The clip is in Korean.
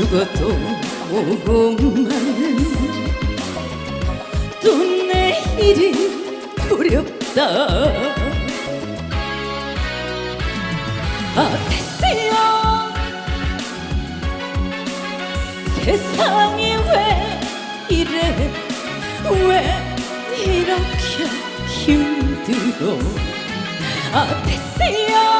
죽어도 오고만은 또 내일이 두렵다. 아 됐어요 세상이 왜 이래? 왜 이렇게 힘들어? 아 됐어요